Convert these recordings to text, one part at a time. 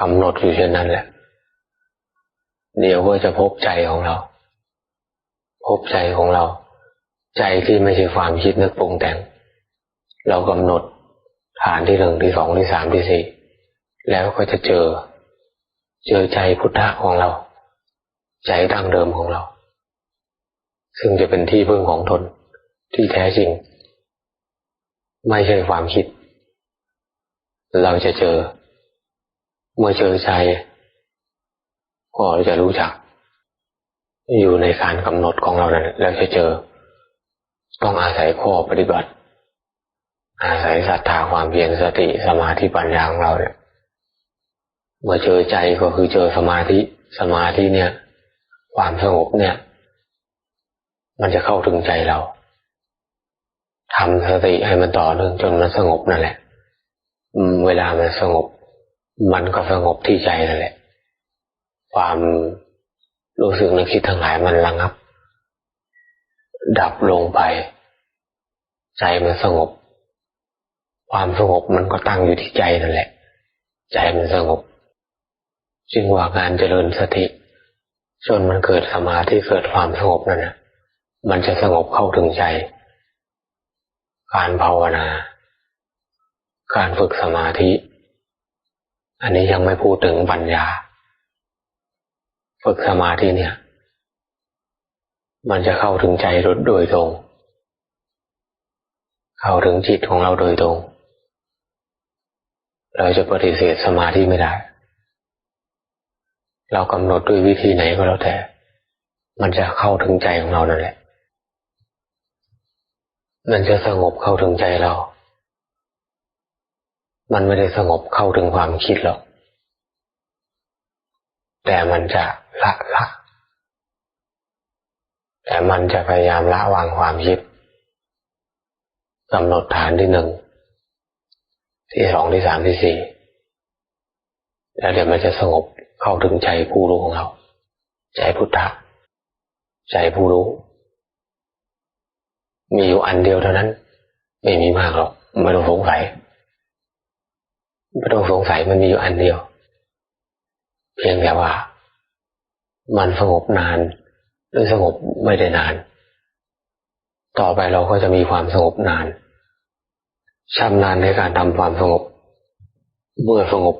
กำหนดอยู่เช่นนั้นแหละ เดี๋ยวก็จะพบใจของเรา พบใจของเรา ใจที่ไม่ใช่ความคิดนึกปรุงแต่ง เรากำหนดฐานที่หนึ่งที่สองที่สามที่สี่แล้วก็จะเจอ เจอใจพุทธะของเรา ใจดั้งเดิมของเรา ซึ่งจะเป็นที่พึ่งของตนที่แท้จริง ไม่ใช่ความคิด เราจะเจอ เมื่อเจอใจ ก็จะรู้จัก อยู่ในการกำหนดของเรานั้นแล้วจะเจอ ต้องอาศัยข้อปฏิบัติ อาศัยศรัทธาความเพียรสติสมาธิปัญญาของเราเนี่ยเมื่อเจอใจก็คือเจอสมาธิสมาธิเนี่ย ความสงบเนี่ย มันจะเข้าถึงใจเราทำสติให้มันต่อเนื่องจนมันสงบนั่นแหละเวลามันสงบ มันก็สงบที่ใจนั่นแหละ ความรู้สึกนึกคิดทั้งหลายมันระงับ ดับลงไป ใจมันสงบ ความสงบมันก็ตั้งอยู่ที่ใจนั่นแหละ ใจมันสงบจึงว่าการเจริญสติจนมันเกิดสมาธิเกิดความสงบนั่นนะมันจะสงบเข้าถึงใจ การภาวนา การฝึกสมาธิ อันนี้ยังไม่พูดถึงปัญญา ฝึกสมาธิเนี่ย มันจะเข้าถึงใจโดยตรง เข้าถึงจิตของเราโดยตรง เราจะปฏิเสธสมาธิไม่ได้ เรากำหนดด้วยวิธีไหนก็แล้วแต่ มันจะเข้าถึงใจของเรานั่นแหละมันจะสงบเข้าถึงใจเรา มันไม่ได้สงบเข้าถึงความคิดหรอก แต่มันจะละละ แต่มันจะพยายามละวางความคิดกำหนดฐานที่หนึ่ง ที่สองที่สามที่สี่แล้วเดี๋ยวมันจะสงบเข้าถึงใจผู้รู้ของเรา ใจพุทธะ ใจผู้รู้ มีอยู่อันเดียวเท่านั้น ไม่มีมากหรอก ไม่ต้องสงสัย ไม่ต้องสงสัยมันมีอยู่อันเดียว เพียงแต่ว่า มันสงบนานหรือสงบไม่ได้นาน ต่อไปเราก็จะมีความสงบนานชำนาญในการทำความสงบ เมื่อสงบ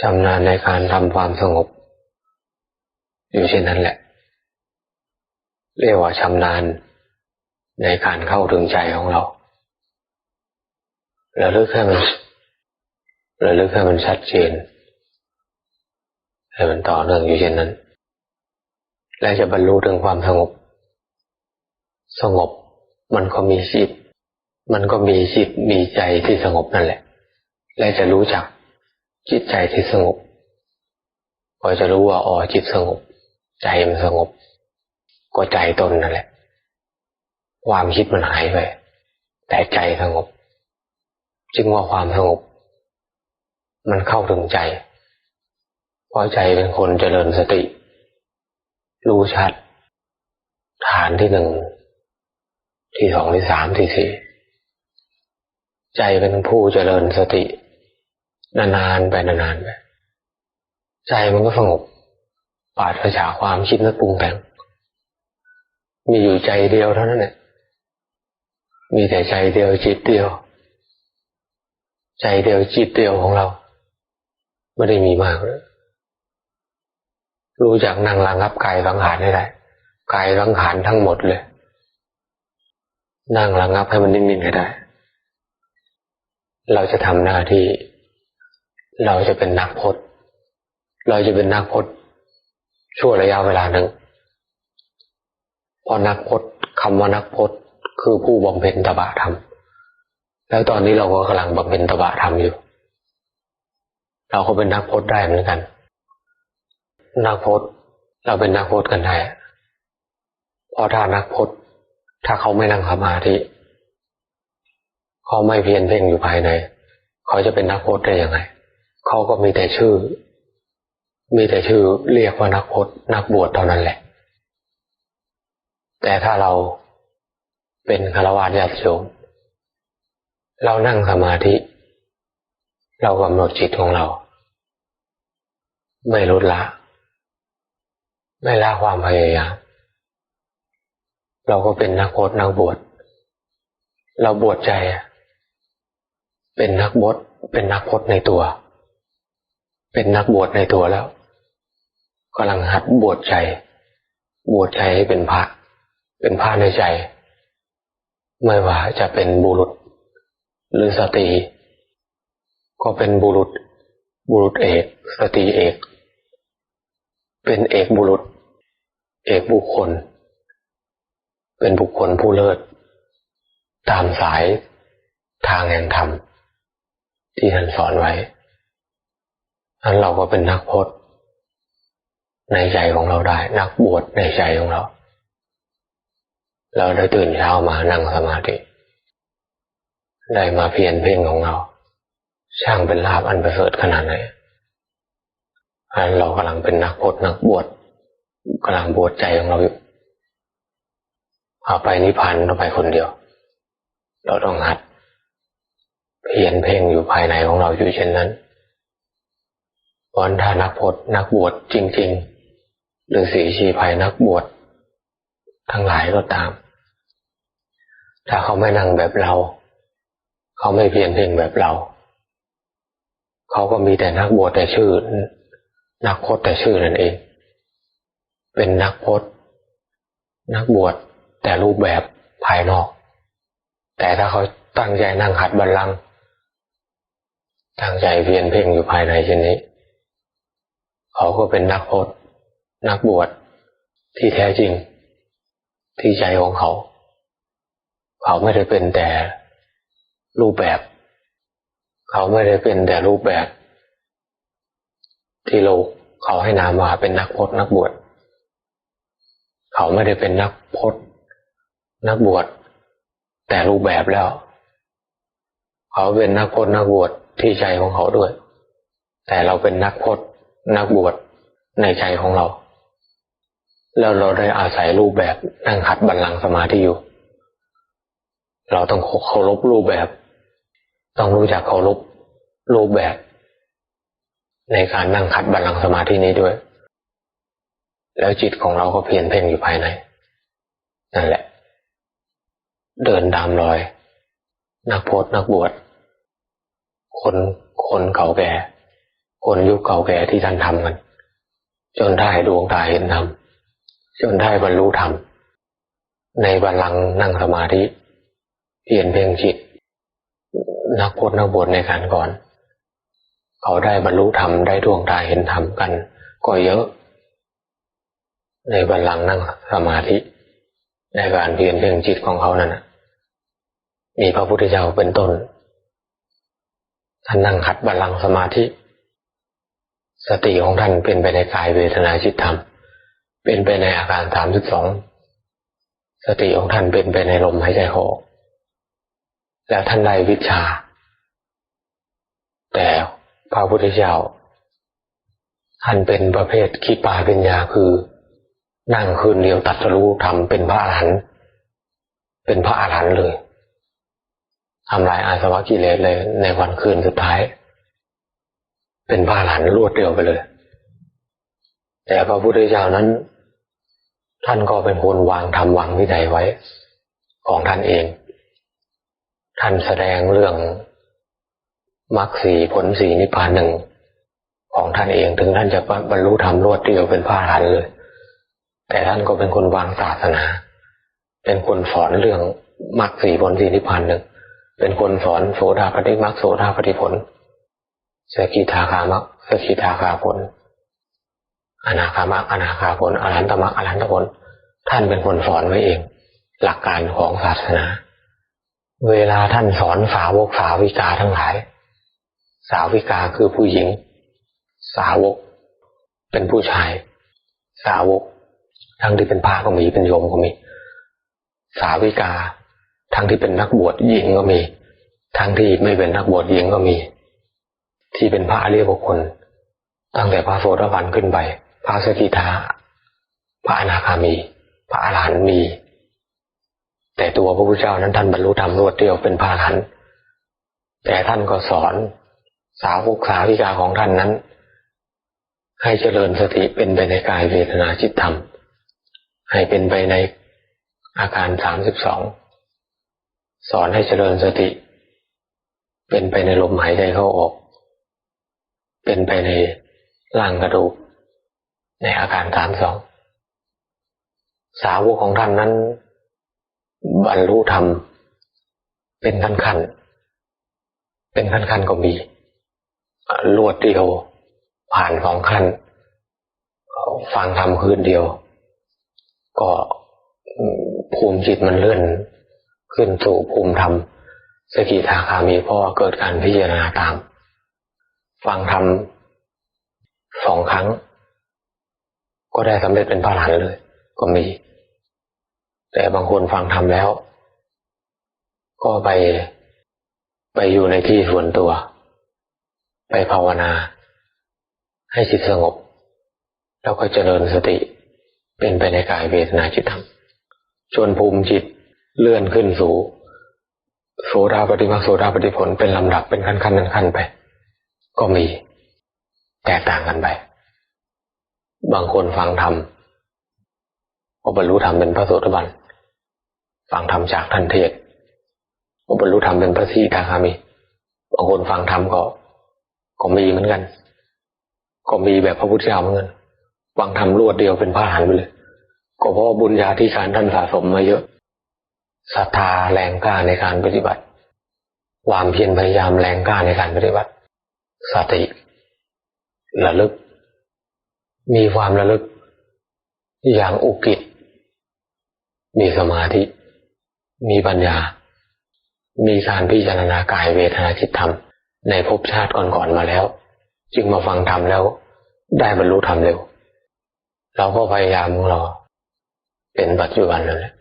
ชำนาญในการทำความสงบ อยู่เช่นนั้นแหละ เรียกว่าชำนาญในการเข้าถึงใจของเรา ระลึกให้มันระลึกให้มันชัดเจนให้มันต่อเนื่องอยู่เช่นนั้น และจะบรรลุถึงความสงบ สงบมันก็มีจิต มันก็มีจิตมีใจที่สงบนั่นแหละ และจะรู้จักจิตใจที่สงบก็จะรู้ว่าอ๋อจิตสงบ ใจมันสงบ ก็ใจตนนั่นแหละ ความคิดมันหายไป แต่ใจสงบ จึงว่าความสงบ มันเข้าถึงใจเพราะใจเป็นคนเจริญสติ รู้ชัด ฐานที่หนึ่ง ที่สองที่สามที่สี่ใจเป็นผู้เจริญสติ นานๆไปนานๆไปใจมันก็สงบปราศจากความคิดนึกปรุงแต่ง มีอยู่ใจเดียวเท่านั้นแหละมีแต่ใจเดียวจิตเดียว ใจเดียวจิตเดียวของเรา ไม่ได้มีมากเลยรู้จักนั่งระงับกายสังขารได้ได้กายสังขารทั้งหมดเลย นั่งระงับให้มันนิ่งๆให้ได้ เราจะทำหน้าที่ เราจะเป็นนักพจน์เราจะเป็นนักพจน์ช่วระยะเวลาหนึ่งพอนักพจน์คำว่านักพจน์คือผู้บำเพ็ญตบะธรรม แล้วตอนนี้เราก็กำลังบำเพ็ญตบะธรรมอยู่ เราก็เป็นนักพจน์ได้เหมือนกัน นักพจน์เราเป็นนักพจน์กันได้เพราะถ้านักพจน์ถ้าเขาไม่นั่งสมาธิเขาไม่เพียรเพ่งอยู่ภายใน เขาจะเป็นนักพจน์ได้ยังไง เขาก็มีแต่ชื่อ มีแต่ชื่อเรียกว่านักพจน์นักบวชเท่านั้นแหละ แต่ถ้าเราเป็นคารวะญาติโยม เรานั่งสมาธิ เรากำหนดจิตของเรา ไม่ลดละ ไม่ละความพยายามเราก็เป็นนักโพสนักบวชเราบวชใจ เป็นนักบวชเป็นนักพจในตัว เป็นนักบวชในตัวแล้วกำลังหัดบวชใจ บวชใจให้เป็นพระเป็นพระในใจ ไม่ว่าจะเป็นบุรุษ หรือสตรี ก็เป็นบุรุษ บุรุษเอก สตรีเอก เป็นเอกบุรุษ เอกบุคคล เป็นบุคคลผู้เลิศ ตามสายทางแห่งธรรม ที่ท่านสอนไว้อันเราก็เป็นนักพจน์ในใจของเราได้ นักบวชในใจของเรา เราได้ตื่นเช้ามานั่งสมาธิ ได้มาเพียรเพ่งของเรา ช่างเป็นลาบอันประเสริฐขนาดไหนอันเรากำลังเป็นนักพจนักบวชกำลังบวชใจของเราอยู่เอาไปนิพพานเราไปคนเดียว เราต้องหัด เพียรเพ่งอยู่ภายในของเราอยู่เช่นนั้นวันถ้านักพจนักบวชจริงๆหรือสีชีภัยนักบวชทั้งหลายก็ตาม ถ้าเขาไม่นั่งแบบเรา เขาไม่เพียรเพ่งแบบเรา เขาก็มีแต่นักบวชแต่ชื่อ นักพจน์แต่ชื่อนั่นเอง เป็นนักพจน์นักบวชแต่รูปแบบภายนอก แต่ถ้าเขาตั้งใจนั่งขัดบัลลังก์ตั้งใจเพียรเพ่งอยู่ภายในเช่นนี้ เขาก็เป็นนักพจน์นักบวชที่แท้จริง ที่ใจของเขา เขาไม่ได้เป็นแต่ รูปแบบ เขาไม่ได้เป็นแต่รูปแบบ ที่โลกเขาให้นามว่าเป็นนักพจนักบวชเขาไม่ได้เป็นนักพจนักบวชแต่รูปแบบแล้ว เขาเป็นนักพจนักบวชที่ใจของเขาด้วย แต่เราเป็นนักพจนักบวชในใจของเรา แล้วเราได้อาศัยรูปแบบนั่งขัดบัลลังก์สมาธิอยู่ เราต้องเคารพรูปแบบ ต้องรู้จักเคารพรูปแบบ ในการนั่งขัดบัลลังก์สมาธินี้ด้วย แล้วจิตของเราก็เพียรเพ่งอยู่ภายใน นั่นแหละ เดินตามรอย นักโพสนักบวชคนคนเก่าแก่ คนยุคเก่าแก่ที่ท่านทำกัน จนได้ดวงตาเห็นธรรมจนได้บรรลุธรรมในบัลลังก์นั่งสมาธิเปลี่ยนเพ่งจิต นักพจนักบวชในการก่อน เขาได้บรรลุธรรมได้ดวงตาเห็นธรรมกัน ก็เยอะ ในบัลลังก์นั่งสมาธิ ในการเปลี่ยนเพ่งจิตของเขานั่นมีพระพุทธเจ้าเป็นต้นท่านนั่งขัดบัลลังก์สมาธิ สติของท่านเป็นไปในกายเวทนาจิตธรรม เป็นไปในอาการสามสิบสองสติของท่านเป็นไปในลมหายใจออก แล้วท่านได้วิชา แต่พระพุทธเจ้าท่านเป็นประเภทขีปาปัญญาคือ นั่งคืนเดียวตัดรู้ทำเป็นพระอรหันต์เป็นพระอรหันต์เลยทำลายอาสวะกิเลสเลย ในวันคืนสุดท้าย เป็นพระอรหันต์รวดเดียวไปเลย แต่พระพุทธเจ้านั้น ท่านก็เป็นคนวางทำวางวินัยไว้ ของท่านเอง ท่านแสดงเรื่องมรรคสีผลสีนิพพานหนึ่งของท่านเองถึงท่านจะบรรลุธรรมรวดเดียวเป็นพระอรหันต์เลย แต่ท่านก็เป็นคนวางศาสนา เป็นคนสอนเรื่องมรรคสีผลสีนิพพานหนึ่งเป็นคนสอนโสดาปฏิมรรคโสดาปฏิผลสกิทาคามรรคสกิทาคาผลอนาคามรรคอนาคาผลอรหันตมรรคอรหันตผลท่านเป็นคนสอนไว้เอง หลักการของศาสนา เวลาท่านสอนสาวกสาวิกาทั้งหลาย สาวิกาคือผู้หญิง สาวก เป็นผู้ชาย สาวก ทั้งที่เป็นพระก็มีเป็นโยมก็มี สาวิกา ทั้งที่เป็นนักบวชหญิงก็มี ทั้งที่ไม่เป็นนักบวชหญิงก็มี ที่เป็นพระอริยบุคคลตั้งแต่พระโสดาบันขึ้นไป พระสกิทาพระอนาคามี พระอรหันต์มี แต่ตัวพระพุทธเจ้านั้นท่านบรรลุธรรมรวดเดียวเป็นพระหันแต่ท่านก็สอนสาวกสาวิกาของท่านนั้น ให้เจริญสติเป็นไปในกายเวทนาจิตธรรม ให้เป็นไปในอาการสามสิบสองสอนให้เจริญสติ เป็นไปในลมหายใจเข้าออก เป็นไปในร่างกระดูก ในอาการสามสองสาวกของท่านนั้น บรรลุธรรมเป็นขั้นขั้นเป็นขั้นขั้นก็มีลวดเดียวผ่านสองขั้นฟังทำคืนเดียว ก็ภูมิจิตมันเลื่อน ขึ้นสู่ภูมิธรรมสกิทาคามีเพราะเกิดการพิจารณาตาม ฟังธรรมสองครั้ง ก็ได้สำเร็จเป็นพระอรหันเลย ก็มี แต่บางคนฟังธรรมแล้ว ก็ไปไปอยู่ในที่ส่วนตัว ไปภาวนา ให้จิตสงบ แล้วก็เจริญสติ เป็นไปในกายเวทนาจิตธรรมจนภูมิจิตเลื่อนขึ้นสู่โสดาปฏิมาโสดาปฏิผลเป็นลำดับเป็นขั้นขั้นขั้นไป ก็มีแตกต่างกันไป บางคนฟังธรรมก็บรรลุธรรมเป็นพระโสดาบัน ฟังธรรมจากท่านเทศก็บรรลุธรรมเป็นพระสีทาคามีบางคนฟังธรรมก็ ก็มีเหมือนกัน ก็มีแบบพระพุทธเจ้าเหมือนกันฟังธรรมรวดเดียวเป็นพระอรหันต์ไปเลย ก็เพราะบุญญาธิการท่านสะสมมาเยอะศรัทธาแรงกล้าในการปฏิบัติ ความเพียรพยายามแรงกล้าในการปฏิบัติสติระลึก มีความระลึก อย่างอุกิจมีสมาธิ มีปัญญา มีการพิจารณากายเวทนาจิตธรรม ในภพชาติก่อนๆมาแล้ว จึงมาฟังธรรมแล้ว ได้บรรลุธรรมเร็ว เราก็พยายามของเรา เป็นปัจจุบันนั่นแหละ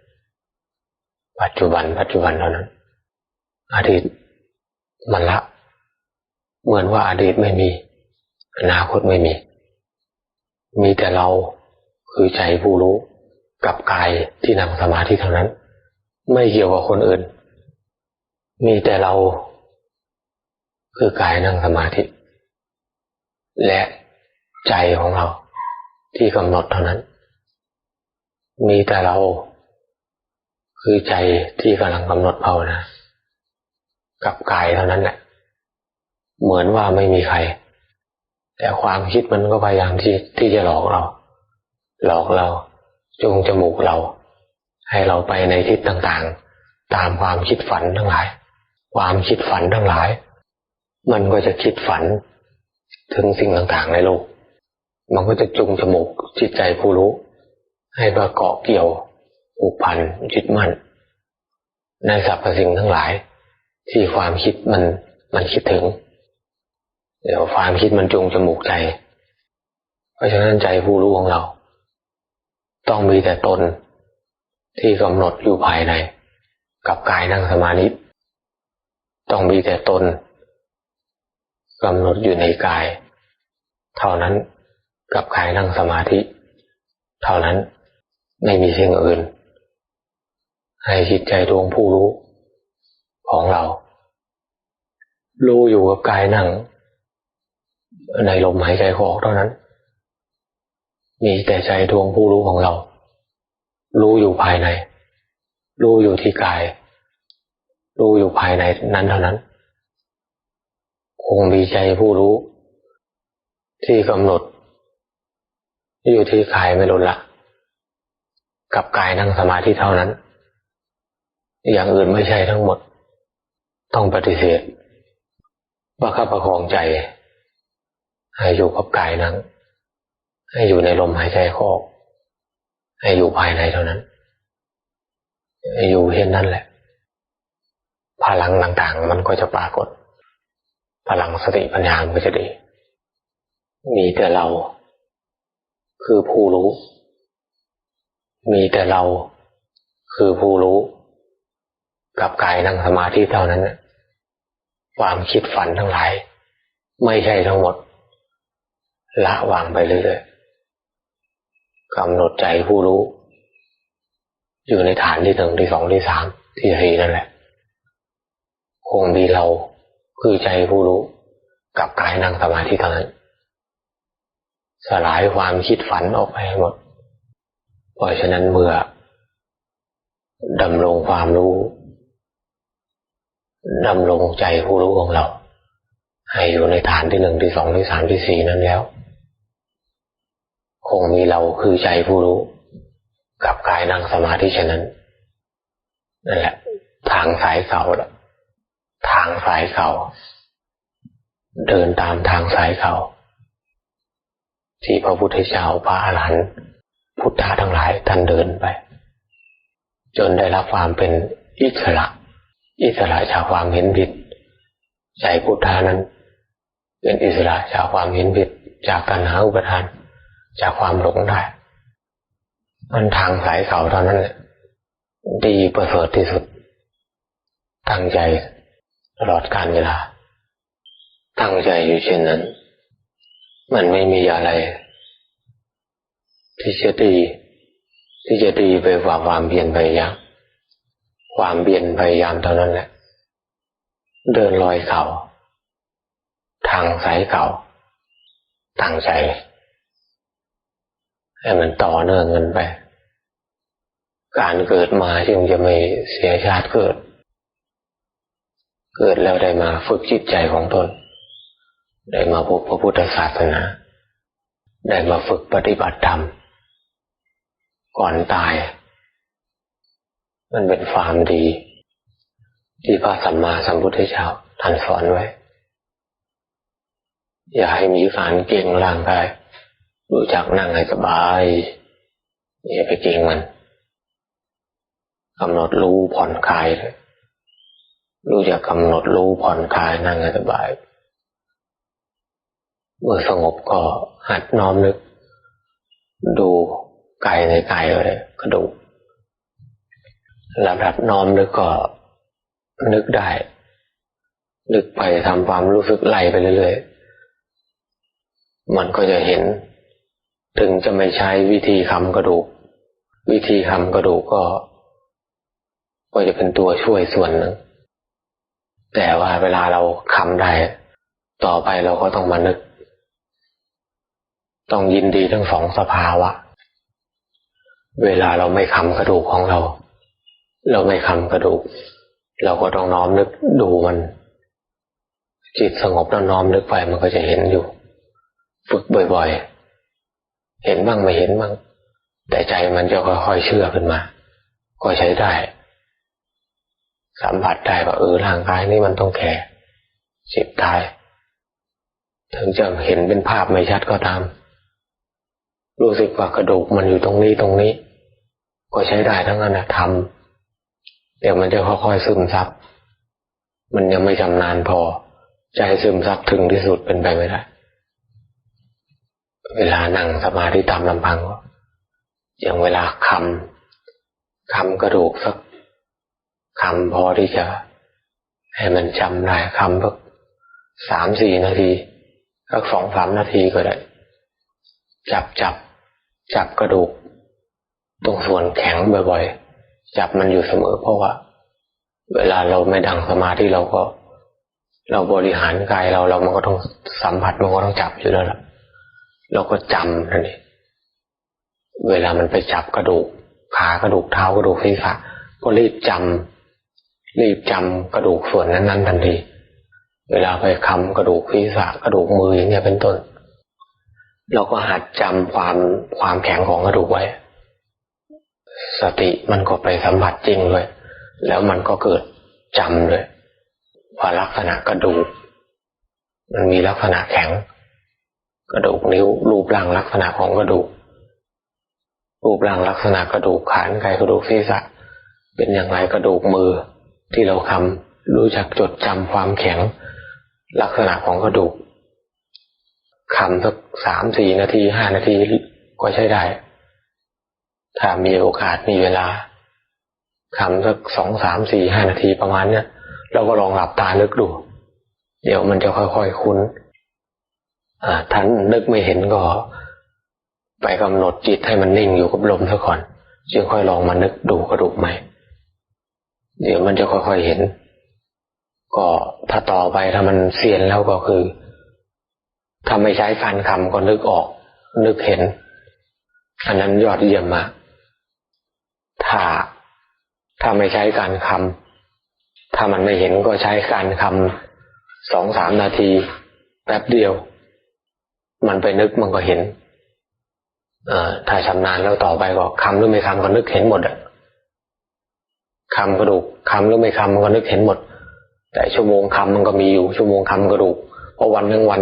ปัจจุบัน ปัจจุบันเท่านั้น อดีตมันละ เหมือนว่าอดีตไม่มี อนาคตไม่มี มีแต่เราคือใจผู้รู้กับกายที่นั่งสมาธิเท่านั้น ไม่เกี่ยวกับคนอื่น มีแต่เรา คือกายนั่งสมาธิ และใจของเราที่กำหนดเท่านั้น มีแต่เรา คือใจที่กำลังกำหนดภาวนากับกายเท่านั้นแหละเหมือนว่าไม่มีใคร แต่ความคิดมันก็พยายามที่ที่จะหลอกเรา หลอกเราจูงจมูกเรา ให้เราไปในทิศต่างๆ ตามความคิดฝันทั้งหลาย ความคิดฝันทั้งหลาย มันก็จะคิดฝัน ถึงสิ่งต่างๆในโลก มันก็จะจูงจมูกจิตใจผู้รู้ ให้ประกาะเกี่ยวผูกพันยึดมั่น ในสรรพสิ่งทั้งหลาย ที่ความคิดมันมันคิดถึง เดี๋ยวความคิดมันจูงจมูกใจ เพราะฉะนั้นใจผู้รู้ของเรา ต้องมีแต่ตน ที่กำหนดอยู่ภายใน กับกายนั่งสมาธิต้องมีแต่ตนกำหนดอยู่ในกาย เท่านั้นกับกายนั่งสมาธิ เท่านั้นไม่มีสิ่งอื่น ให้จิตใจดวงผู้รู้ของเรา รู้อยู่กับกายนั่ง ในลมหายใจออกเท่านั้น มีแต่ใจดวงผู้รู้ของเรา รู้อยู่ภายใน รู้อยู่ที่กาย รู้อยู่ภายในนั้นเท่านั้น คงมีใจผู้รู้ ที่กำหนด อยู่ที่กายไม่ลดละ กับกายนั่งสมาธิเท่านั้น อย่างอื่นไม่ใช่ทั้งหมด ต้องปฏิเสธว่าข้าประคองใจ ให้อยู่กับกายนั้น ให้อยู่ในลมหายใจเข้าออก ให้อยู่ภายในเท่านั้นอยู่เช่นนั้นแหละ พลังต่างๆ มันก็จะปรากฏ พลังสติปัญญามันก็จะดี มีแต่เรา คือผู้รู้ มีแต่เรา คือผู้รู้ กับกายนั่งสมาธิเท่านั้นความคิดฝันทั้งหลาย ไม่ใช่ทั้งหมด ละวางไปเรื่อยๆ กำหนดใจผู้รู้ อยู่ในฐานที่หนึ่งที่สองที่สามที่สี่นั่นแหละ คงมีเราคือใจผู้รู้ กับกายนั่งสมาธิเท่านั้น สลายความคิดฝันออกไปหมด เพราะฉะนั้นเมื่อดำรงความรู้ดำรงใจผู้รู้ของเรา ให้อยู่ในฐานที่หนึ่งที่สองที่สามที่สี่นั้นแล้ว คงมีเราคือใจผู้รู้ กับกายนั่งสมาธิฉะนั้นนั่นแหละ ทางสายเก่าละทางสายเก่าเดินตามทางสายเก่าที่พระพุทธเจ้าพระอรหันต์พุทธะทั้งหลายท่านเดินไป จนได้รับความเป็นอิสระ อิสระจากความเห็นผิดใจพุทธานั้น เป็นอิสระจากความเห็นผิดจากการหาอุปทาน จากความหลงได้ มันทางสายเก่าเท่านั้นแหละดีประเสริฐที่สุด ตั้งใจตลอดการเวลา ตั้งใจอยู่เช่นนั้น มันไม่มีอะไร ที่จะดี ที่จะดีไปกว่าความเพียรพยายามความเพียรพยายามเท่านั้นแหละ เดินลอยเขา ทางสายเก่าตั้งใจ ให้มันต่อเนื่องกันไป การเกิดมาจึงจะไม่เสียชาติเกิด เกิดแล้วได้มาฝึกจิตใจของตน ได้มาพบพระพุทธศาสนา ได้มาฝึกปฏิบัติธรรม ก่อนตาย มันเป็นความดี ที่พระสัมมาสัมพุทธเจ้าท่านสอนไว้ อย่าให้มีการเก่งร่างกาย รู้จักนั่งให้สบายอย่าไปเก่งมันกำหนดรู้ผ่อนคลายเลยรู้จักกำหนดรู้ผ่อนคลายนั่งให้สบาย เมื่อสงบก็หัดน้อมนึก ดูกายในกายเลยกระดูกระดับน้อมนึกก็นึกได้ นึกไปทำความรู้สึกไหลไปเรื่อยๆ มันก็จะเห็น ถึงจะไม่ใช้วิธีคำกระดูก วิธีคำกระดูกก็ ก็จะเป็นตัวช่วยส่วนหนึ่งแต่ว่าเวลาเราคำได้ต่อไปเราก็ต้องมานึก ต้องยินดีทั้งสองสภาวะ เวลาเราไม่คำกระดูกของเรา เราไม่คำกระดูก เราก็ต้องน้อมนึกดูมัน จิตสงบแล้วน้อมนึกไปมันก็จะเห็นอยู่ ฝึกบ่อยๆ เห็นบ้างไม่เห็นบ้างแต่ใจมันจะค่อยๆเชื่อขึ้นมา ก็ใช้ได้ สัมผัสได้ว่าเออร่างกายนี้มันต้องแก่เจ็บตาย ถึงจะเห็นเป็นภาพไม่ชัดก็ตาม รู้สึกว่ากระดูกมันอยู่ตรงนี้ตรงนี้ ก็ใช้ได้ทั้งนั้นนะทำเดี๋ยวมันจะค่อยๆซึมซับ มันยังไม่ชำนาญพอ ใจซึมซับถึงที่สุดเป็นไปไม่ได้ เวลานั่งสมาธิตามลำพัง อย่างเวลาคำคำกระดูกสักคำพอที่จะให้มันจำได้คำสักสามสี่นาทีสักสองสามนาทีก็ได้ จับจับจับกระดูก ตรงส่วนแข็งบ่อยๆ จับมันอยู่เสมอ เพราะว่า เวลาเราไม่ดังสมาธิเราก็ เราบริหารกายเราเรามันก็ต้องสัมผัสมันก็ต้องจับอยู่แล้วล่ะ เราก็จำนั่นเองเวลามันไปจับกระดูกขากระดูกเท้ากระดูกศีรษะก็รีบจำรีบจำกระดูกส่วนนั้นๆทันที เวลาไปคำกระดูกศีรษะกระดูกมืออย่างเงี้ยเป็นต้น เราก็หัดจำความความแข็งของกระดูกไว้ สติมันก็ไปสัมผัสจริงเลย แล้วมันก็เกิดจำเลยว่าลักษณะกระดูก มันมีลักษณะแข็ง กระดูกนิ้วรูปร่างลักษณะของกระดูก รูปร่างลักษณะกระดูกขานไกกระดูกศีรษะ เป็นอย่างไรกระดูกมือที่เราคำรู้จักจดจำความแข็ง ลักษณะของกระดูกคำสักสามสี่นาทีห้านาทีก็ใช้ได้ ถ้ามีโอกาสมีเวลาคำสักสองสามสี่ห้านาทีประมาณเนี้ยเราก็ลองหลับตานึกดู เดี๋ยวมันจะค่อยๆคุ้น ท่านนึกไม่เห็นก็ ไปกำหนดจิตให้มันนิ่งอยู่กับลมซะก่อนจึงค่อยลองมานึกดูกระดูกใหม่ เดี๋ยวมันจะค่อยๆเห็น ก็ถ้าต่อไปถ้ามันเซียนแล้วก็คือถ้าไม่ใช้การคำก็นึกออก นึกเห็น อันนั้นยอดเยี่ยมมากถ้าถ้าไม่ใช้การคำถ้ามันไม่เห็นก็ใช้การคำสองสามนาทีแป๊บเดียว มันไปนึกมันก็เห็น เอ่อถ้าชำนาญแล้วต่อไปก็คำหรือไม่คำก็นึกเห็นหมดอะคำกระดูกคำหรือไม่คำมันก็นึกเห็นหมด แต่ชั่วโมงคำมันก็มีอยู่ ชั่วโมงคำกระดูกเพราะวันหนึ่งวัน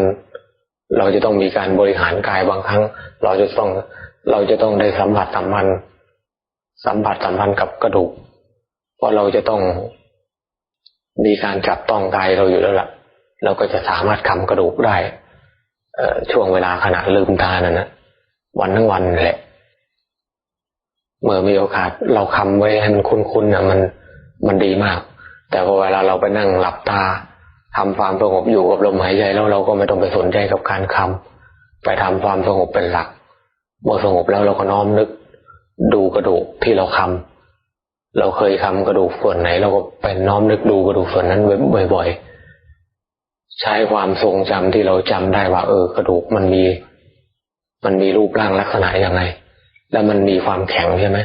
เราจะต้องมีการบริหารกายบางครั้ง เราจะต้องเราจะต้องได้สัมผัสสัมพันธ์สัมผัสสัมพันธ์กับกระดูก เพราะเราจะต้องมีการจับต้องกายเราอยู่แล้วล่ะ เราก็จะสามารถคำกระดูกได้ ช่วงเวลาขณะลืมตานั่นนะวันทั้งวันแหละ เมื่อมีโอกาสเราคำไว้ให้มันคุ้นๆนะมันมันดีมาก แต่พอเวลาเราไปนั่งหลับตาทำความสงบอยู่กับลมหายใจแล้วเราก็ไม่ต้องไปสนใจกับการคำไปทำความสงบเป็นหลักเมื่อสงบแล้วเราก็น้อมนึก ดูกระดูกที่เราคำเราเคยคำกระดูกส่วนไหน เราก็ไปน้อมนึกดูกระดูกส่วนนั้นบ่อยๆ ใช้ความทรงจำที่เราจำได้ว่า เออกระดูกมันมี มันมีรูปร่างลักษณะยังไง แล้วมันมีความแข็งใช่ไหม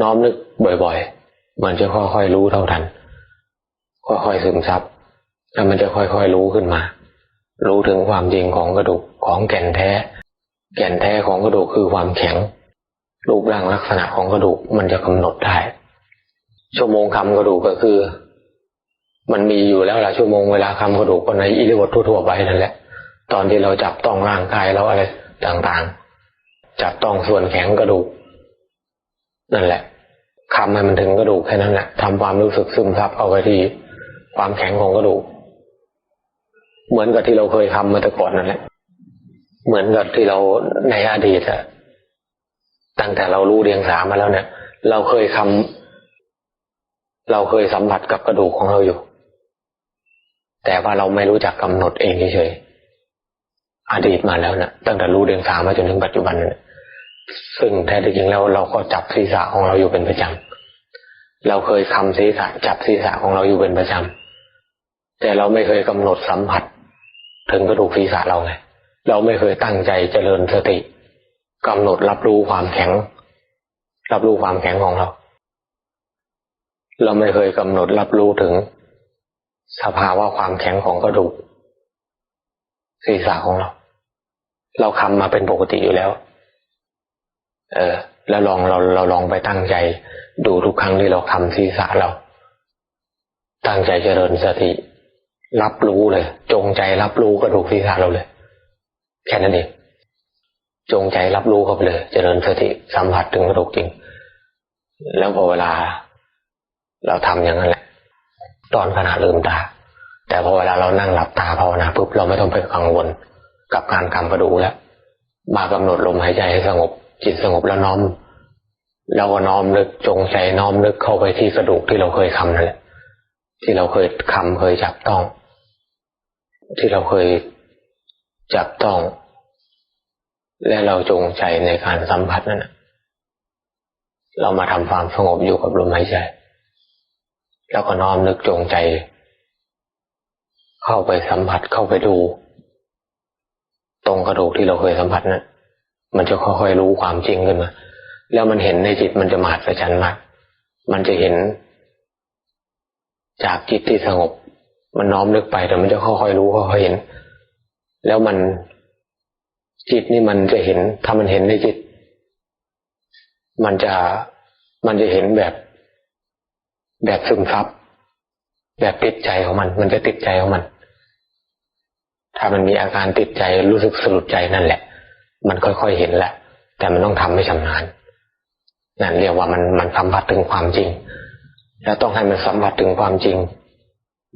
น้อมนึกบ่อยๆ มันจะค่อยๆรู้เท่าทัน ค่อยๆซึมซับ แล้วมันจะค่อยๆรู้ขึ้นมา รู้ถึงความจริงของกระดูกของแก่นแท้ แก่นแท้ของกระดูกคือความแข็ง รูปร่างลักษณะของกระดูกมันจะกำหนดได้ ชั่วโมงคำกระดูกก็คือ มันมีอยู่แล้วหล่ะชั่วโมงเวลาคำกระดูกก็ในอิริยาบถทั่วๆไปนั่นแหละ ตอนที่เราจับต้องร่างกายเราอะไรต่างๆ จับต้องส่วนแข็งกระดูก นั่นแหละคำให้มันถึงกระดูกแค่นั้นแหละทำความรู้สึกซึมซับเอาไว้ที่ความแข็งของกระดูก เหมือนกับที่เราเคยทำมาแต่ก่อนนั่นแหละ เหมือนกับที่เราในอดีตอะตั้งแต่เรารู้เรียงสามาแล้วเนี่ย เราเคยคำเราเคยสัมผัสกับกระดูกของเราอยู่ แต่ว่าเราไม่รู้จักกำหนดเองเฉยๆอดีตมาแล้วนะตั้งแต่รู้เรียงสามาจนถึงปัจจุบันนี่ยซึ่งแท้จริงแล้วเราก็จับศีรษะของเราอยู่เป็นประจำ เราเคยคำศีรษะจับศีรษะของเราอยู่เป็นประจำ แต่เราไม่เคยกำหนดสัมผัส ถึงกระดูกศีรษะเราไง เราไม่เคยตั้งใจเจริญสติกำหนดรับรู้ความแข็ง รับรู้ความแข็งของเรา เราไม่เคยกำหนดรับรู้ถึง สภาวะความแข็งของกระดูกศีรษะของเรา เราคำมาเป็นปกติอยู่แล้ว เออ แล้วลองเราเราลองไปตั้งใจ ดูทุกครั้งที่เราคำศีรษะเรา ตั้งใจเจริญสติ รับรู้เลย จงใจรับรู้กระดูกศีรษะเราเลย แค่นั้นเองจงใจรับรู้เข้าไปเลย เจริญสติสัมผัสถึงกระดูกจริง แล้วพอเวลา เราทำอย่างนั้นแหละ ตอนขณะลืมตา แต่พอเวลาเรานั่งหลับตาภาวนาปุ๊บเราไม่ต้องไปกังวลกับการกำกระดูแล้วมากำหนดลมหายใจให้สงบ จิตสงบแล้วน้อมเราก็น้อมนึกจงใจน้อมนึกเข้าไปที่กระดูกที่เราเคยคำนั่นแหละที่เราเคยคำเคยจับต้อง ที่เราเคยจับต้อง และเราจงใจในการสัมผัสนั่นเรามาทำความสงบอยู่กับลมหายใจ แล้วก็น้อมนึกจงใจ เข้าไปสัมผัสเข้าไปดู ตรงกระดูกที่เราเคยสัมผัสนั้นมันจะค่อยๆรู้ความจริงขึ้นมาแล้วมันเห็นในจิตมันจะมหัศจรรย์มาก มันจะเห็น จากจิตที่สงบ มันน้อมนึกไปแต่มันจะค่อยๆรู้ค่อยๆเห็น แล้วมันจิตนี่มันจะเห็น ถ้ามันเห็นในจิต มันจะมันจะเห็นแบบ แบบซึมซับแบบติดใจของมัน มันจะติดใจของมัน ถ้ามันมีอาการติดใจรู้สึกสลดใจนั่นแหละ มันค่อยๆเห็นแหละ แต่มันต้องทำให้ชำนาญนั่นเรียกว่ามันมันสัมผัสถึงความจริง แล้วต้องให้มันสัมผัสถึงความจริง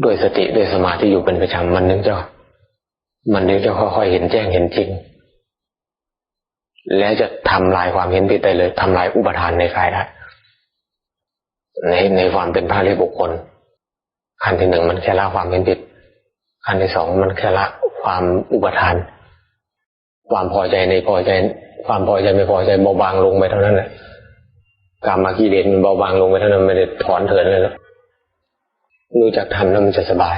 ด้วยสติด้วยสมาธิอยู่เป็นประจำมันนึกจะมันนึกจะค่อยๆเห็นแจ้งเห็นจริง และจะทำลายความเห็นผิดได้เลยทำลายอุปทานในกายได้ ในในความเป็นพระรีบุคคล ขั้นที่หนึ่งมันแค่ละความเห็นผิด ขั้นที่สองมันแค่ละความอุปทาน ความพอใจในพอใจ ความพอใจไม่พอใจเบาบางลงไปเท่านั้นแหละกรรมกิเดนมันเบาบางลงไปเท่านั้นไม่ได้ถอนเถินเลยแล้วรู้จักทำแล้วมันจะสบาย